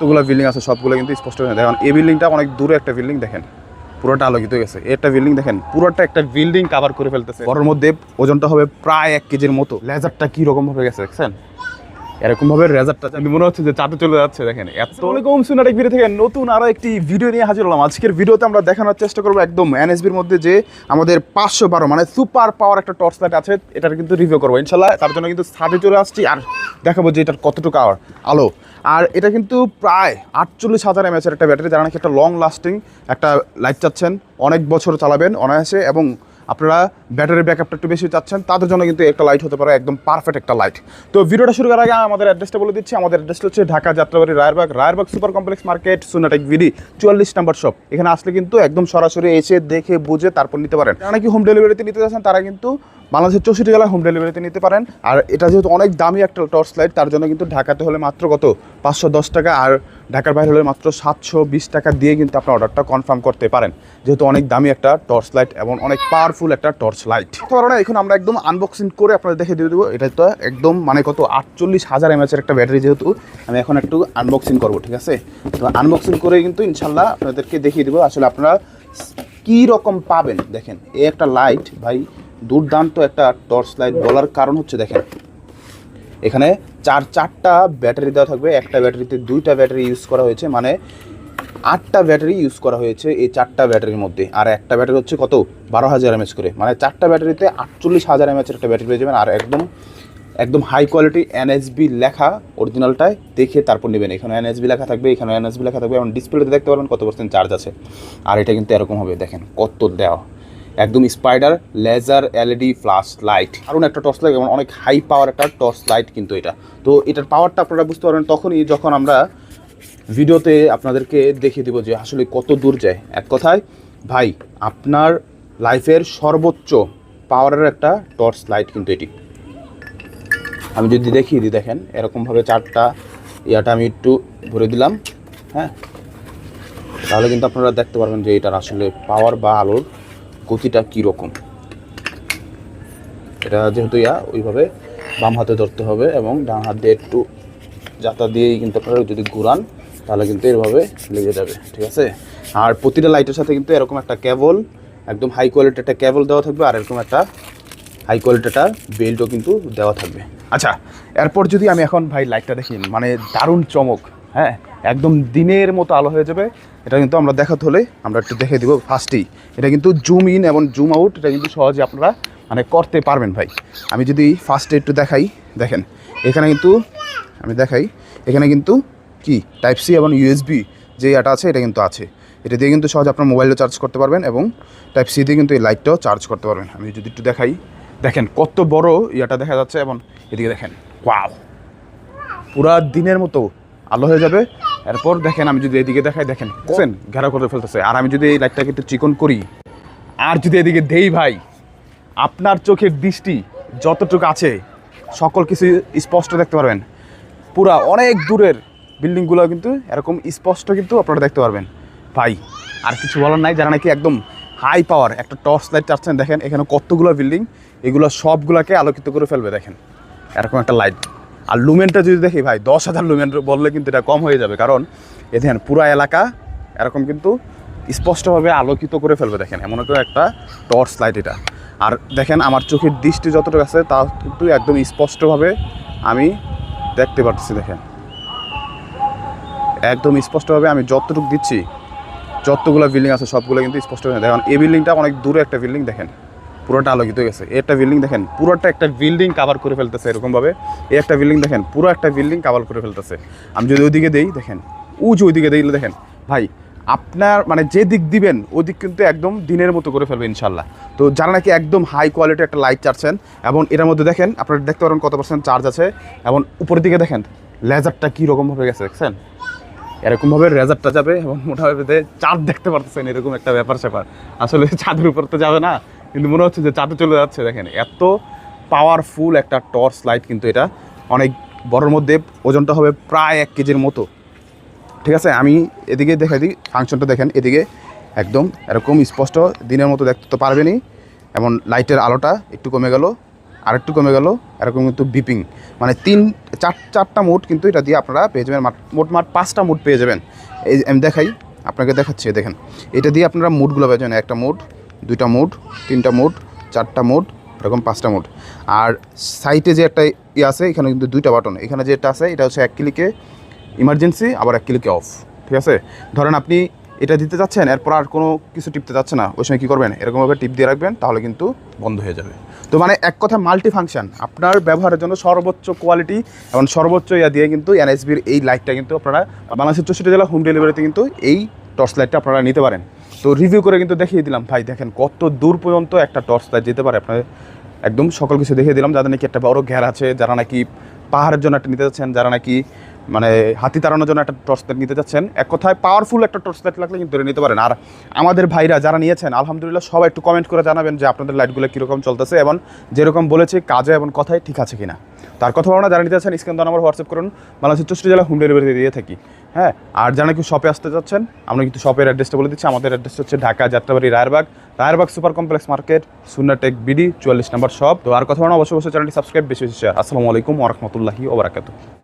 কতগুলো বিল্ডিং আছে, সবগুলো কিন্তু স্পষ্ট দেখেন, এই বিল্ডিংটা অনেক দূরে একটা বিল্ডিং দেখেন। পুরোটা আলোকিত হয়ে গেছে। একটা বিল্ডিং দেখেন, পুরোটা একটা বিল্ডিং কাভার করে ফেলতেছে। বড়র মধ্যে ওজনটা হবে প্রায় এক কেজির মতো। লেজারটা কি রকম ভাবে গেছে দেখছেন? এরকম ভাবে রেজারটা আমি মনে হচ্ছে যে চাঁদে চলে যাচ্ছে, দেখেন। এত আলাইকুম সুনারেক ভিডিও থেকে নতুন আরও একটি ভিডিও নিয়ে হাজির হলাম। আজকের ভিডিওতে আমরা দেখানোর চেষ্টা করব একদম এনএসবির মধ্যে যে আমাদের পাঁচশো বারো মানে সুপার পাওয়ার একটা টর্চ লাইট আছে। এটার কিন্তু রিভিউ করব। ইনশাল্লাহ তার জন্য কিন্তু ছাদে চলে আসছি আর দেখাবো যে এটার কতটুকু আওয়ার আলো আর এটা কিন্তু প্রায় আটচল্লিশ হাজার এমএচের একটা ব্যাটারি, যারা নাকি একটা লং লাস্টিং একটা লাইট চাচ্ছেন, অনেক বছর চালাবেন অনায়াসে এবং আপনারা ব্যাটারি ব্যাকআপটা একটু বেশি চাচ্ছেন, তাদের জন্য কিন্তু একটা লাইট হতে পারে, একদম পারফেক্ট একটা লাইট তো ভিডিওটা শুরু করার আগে আমাদের অ্যাড্রেসটা বলে দিচ্ছি। আমাদের অ্যাড্রেসটা হচ্ছে Dhaka Jatrabari Rayerbag Rayerbag super complex market Sunatech BD, চুয়াল্লিশ নাম্বার শপ এখানে আসলে কিন্তু একদম সরাসরি এসে দেখে, বুঝে তারপর নিতে পারেন। যারা নাকি হোম ডেলিভারিতে নিতে যাচ্ছেন তারা কিন্তু বাংলাদেশের চৌষট্টি জেলায় হোম ডেলিভারিতে নিতে পারেন। আর এটা যেহেতু অনেক দামি একটা টর্চ লাইট তার জন্য কিন্তু ঢাকাতে হলে মাত্র কত? পাঁচশো দশ টাকা আর ঢাকার বাইরে হলে মাত্র সাতশো বিশ টাকা দিয়ে কিন্তু আপনার অর্ডারটা কনফার্ম করতে পারেন। যেহেতু অনেক দামি একটা টর্চ লাইট এবং অনেক পাওয়ারফুল একটা টর্চ লাইট কারণ এখন আমরা একদম আনবক্সিং করে আপনাদের দেখে দিয়ে দেবো। এটা তো একদম মানে কত আটচল্লিশ হাজার এমএচের একটা ব্যাটারি যেহেতু, আমি এখন একটু আনবক্সিং করব, ঠিক আছে? তো আনবক্সিং করে কিন্তু ইনশাল্লাহ আপনাদেরকে দেখিয়ে দেবো আসলে আপনারা কী রকম পাবেন। দেখেন, এই একটা লাইট ভাই, দুর্দান্ত একটা টর্চ লাইট বলার কারণ হচ্ছে, দেখেন, এখানে চার, চারটা ব্যাটারি দেওয়া থাকবে। একটা ব্যাটারিতে দুইটা ব্যাটারি ইউজ করা হয়েছে মানে আটটা ব্যাটারি ইউজ করা হয়েছে এই চারটা ব্যাটারির মধ্যে। আর একটা ব্যাটারি হচ্ছে কত? বারো হাজার এমএচ করে। মানে চারটা ব্যাটারিতে আটচল্লিশ হাজার এমএচের একটা ব্যাটারি পেয়ে যাবেন। আর একদম একদম হাই কোয়ালিটি এনএসবি লেখা অরিজিনালটায় দেখে তারপর নেবেন। এখানে এনএসবি লেখা থাকবে, এখানে এনএসবি লেখা থাকবে এবং ডিসপ্লেতে দেখতে পারবেন কত পার্সেন্ট চার্জ আছে। আর এটা কিন্তু এরকম হবে, দেখেন কত দেওয়া। একদম spider laser LED flash light কারণ একটা টর্চ লাইট অনেক হাই পাওয়ার একটা টর্চ লাইট কিন্তু এটা। তো এটার পাওয়ারটা আপনারা বুঝতে পারবেন তখনই যখন আমরা ভিডিওতে আপনাদেরকে দেখিয়ে দেবো যে আসলে কত দূর যায়। এক কথায়, ভাই, আপনার লাইফের সর্বোচ্চ পাওয়ারের একটা টর্চ লাইট কিন্তু এটি। আমি যদি দেখিয়ে দিই, দেখেন, এরকমভাবে চারটা ইয়াটা আমি একটু ভরে দিলাম হ্যাঁ? তাহলে কিন্তু আপনারা দেখতে পারবেন যে এটার আসলে পাওয়ার বা আলোর গতিটা কীরকম এটা যেহেতু ইয়া, ওইভাবে বাম হাতে ধরতে হবে এবং ডান হাত দিয়ে একটু যাতা দিয়েই কিন্তু আপনারা যদি ঘুরান, তাহলে কিন্তু এভাবে লেগে যাবে, ঠিক আছে? আর প্রতিটা লাইটের সাথে কিন্তু এরকম একটা কেবল, একদম হাই কোয়ালিটির একটা কেবল দেওয়া থাকবে, আর এরকম একটা হাই কোয়ালিটিটা বেল্টও কিন্তু দেওয়া থাকবে। আচ্ছা এরপর যদি আমি এখন ভাই লাইটটা দেখি মানে দারুণ চমক হ্যাঁ? একদম দিনের মতো আলো হয়ে যাবে এটা কিন্তু আমরা দেখাতে হলে আমরা একটু দেখে দিব ফার্স্টেই এটা কিন্তু জুম ইন এবং জুম আউট এটা কিন্তু সহজে আপনারা মানে করতে পারবেন ভাই। আমি যদি ফার্স্টে একটু দেখাই, দেখেন, এখানে কিন্তু, আমি দেখাই, এখানে কিন্তু কি? টাইপ সি এবং ইউএসবি যে এটা আছে, এটা কিন্তু আছে। এটা দিয়ে কিন্তু সহজে আপনার মোবাইলও চার্জ করতে পারবেন এবং টাইপ সি দিয়ে কিন্তু এই লাইটটাও চার্জ করতে পারবেন। আমি যদি একটু দেখাই, দেখেন, কত বড় ইয়াটা দেখা যাচ্ছে এবং এদিকে দেখেন ওয়াও পুরা দিনের মতো আলো হয়ে যাবে। এরপর দেখেন, আমি যদি এদিকে দেখাই, দেখেন বুঝছেন ঘেরা করে ফেলতেছে। আর আমি যদি এই লাইটটাকে একটু চিকন করি, আর যদি এদিকে দেই ভাই, আপনার চোখের দৃষ্টি যতটুকু আছে, সকল কিছু স্পষ্ট দেখতে পারবেন। পুরা অনেক দূরের বিল্ডিংগুলো কিন্তু এরকম স্পষ্ট কিন্তু আপনারা দেখতে পারবেন। ভাই, আর কিছু বলার নাই, যারা নাকি একদম হাই পাওয়ার একটা টর্চ লাইট চাচ্ছেন, দেখেন, এখানে কতগুলো বিল্ডিং, এগুলো সবগুলোকে আলোকিত করে ফেলবে, দেখেন। এরকম একটা লাইট আর লুমেনটা যদি দেখি ভাই, দশ হাজার লুমেন বললে কিন্তু এটা কম হয়ে যাবে। কারণ এ দেখেন, পুরা এলাকা এরকম কিন্তু স্পষ্টভাবে আলোকিত করে ফেলবে দেখেন। এমন একটা একটা টর্চ লাইট এটা। আর দেখেন, আমার চোখের দৃষ্টি যতটুকু আছে, তা কিন্তু একদম স্পষ্টভাবে আমি দেখতে পাচ্ছি দেখেন। একদম স্পষ্টভাবে আমি যতটুকু দিচ্ছি, যতগুলো বিল্ডিং আছে, সবগুলো কিন্তু স্পষ্ট হয়ে দেখেন, এই বিল্ডিংটা অনেক দূরে একটা বিল্ডিং দেখেন। পুরোটা আলোকিত হয়ে গেছে। একটা বিল্ডিং দেখেন, পুরোটা একটা বিল্ডিং কাভার করে ফেলতেছে এরকমভাবে। এই একটা বিল্ডিং দেখেন, পুরো একটা বিল্ডিং কাভার করে ফেলতেছে। আমি যদি ওইদিকে দেই, দেখেন উঁচু ওইদিকে দিলে দেখেন, ভাই, আপনার মানে যে দিক দিবেন ওই দিক কিন্তু একদম দিনের মতো করে ফেলবে ইনশাল্লাহ তো যারা নাকি একদম হাই কোয়ালিটি একটা লাইট চাচ্ছেন, এবং এটার মধ্যে দেখেন, আপনারা দেখতে পারেন কত পার্সেন্ট চার্জ আছে, এবং উপরের দিকে দেখেন, লেজারটা কী রকমভাবে গেছে, দেখছেন? এরকমভাবে রেজারটা যাবে, এবং মোটামুটি চাঁদ দেখতে পারতেছেন, এরকম একটা ব্যাপার স্যাপার আসলে চাঁদের উপর তো যাবে না। কিন্তু মনে হচ্ছে যে চাঁদে চলে যাচ্ছে, দেখেন এত পাওয়ারফুল একটা টর্চ লাইট কিন্তু এটা। অনেক বড়োর মধ্যে ওজনটা হবে প্রায় এক কেজির মতো। ঠিক আছে? আমি এদিকে দেখাই দিই ফাংশনটা দেখেন, এদিকে একদম এরকম স্পষ্ট দিনের মতো দেখতে তো পারবেনই। এমন লাইটের আলোটা একটু কমে গেল, আরেকটু কমে গেল, এরকম কিন্তু বিপিং মানে তিন, চার, চারটা মোড কিন্তু এটা দিয়ে আপনারা পেয়ে যাবেন মাট- মোট মাঠ পাঁচটা মোড পেয়ে যাবেন। এই আমি দেখাই, আপনাকে দেখাচ্ছি, দেখেন। এটা দিয়ে আপনারা মোডগুলো পেয়ে যাবেন, একটা মোড দুইটা মোড, তিনটা মোড, চারটা মোড, এরকম পাঁচটা মোড। আর সাইটে যে একটা ইয়ে আছে, এখানে কিন্তু দুইটা বাটন। এখানে যেটা আছে, এটা হচ্ছে এক ক্লিকে ইমার্জেন্সি আবার এক ক্লিকে অফ ঠিক আছে? ধরেন আপনি এটা দিতে যাচ্ছেন এরপর আর কোনো কিছু টিপতে যাচ্ছে না। ওই সময় কী করবেন? এরকমভাবে টিপ দিয়ে রাখবেন, তাহলে কিন্তু বন্ধ হয়ে যাবে। তো মানে এক কথা মাল্টি ফাংশন আপনার ব্যবহারের জন্য সর্বোচ্চ কোয়ালিটি এবং সর্বোচ্চ ইয়া দিয়ে কিন্তু এনএসবির এই লাইটটা কিন্তু আপনারা বাংলাদেশের চৌষট্টি জেলা হোম ডেলিভারিতে কিন্তু এই টর্চ লাইটটা আপনারা নিতে পারেন। তো রিভিউ করে কিন্তু দেখিয়ে দিলাম। ভাই, দেখেন কত দূর পর্যন্ত একটা টর্চ লাইট যেতে পারে। আপনার একদম সকল কিছু দেখিয়ে দিলাম। যাদের নাকি একটা বড় ঘের আছে, যারা নাকি পাহাড়ের জন্য একটা নিতে যাচ্ছেন, যারা নাকি মানে হাতি তাড়ানোর জন্য একটা টর্চ লাইট নিতে যাচ্ছেন। এক কথায় পাওয়ারফুল একটা টর্চ লাইট লাগলে কিন্তু নিতে পারেন। আর আমাদের ভাইরা যারা নিয়েছেন, আলহামদুলিল্লাহ সবাই একটু কমেন্ট করে জানাবেন যে আপনাদের লাইটগুলো কীরকম চলতেছে এবং যেরকম বলেছে কাজে এবং কথায় ঠিক আছে কিনা। তার কথা বলো না যারা নিতে চাচ্ছেন স্ক্যান নাম্বার হোয়াটসঅ্যাপ করুন। বাংলাদেশের চৌষট্টি জেলা হোম ডেলিভারি দিয়ে থাকি। হ্যাঁ আর যারা কি শপে আসতে যাচ্ছেন, আমরা কিন্তু শপের অ্যাড্রেসটা বলে দিচ্ছি। আমাদের অ্যাড্রেস হচ্ছে Dhaka, Jatrabari, Rayerbag. Rayerbag super complex market Sunatech BD, চুয়াল্লিশ নাম্বার শপ তো আর কথা বলো না, অবশ্যই অবশ্যই চ্যানেলটি সাবস্ক্রাইব বেশি বেশি শেয়ার আসসালামু আলাইকুম ওরহমতুল্লাহি ওবরাকাতু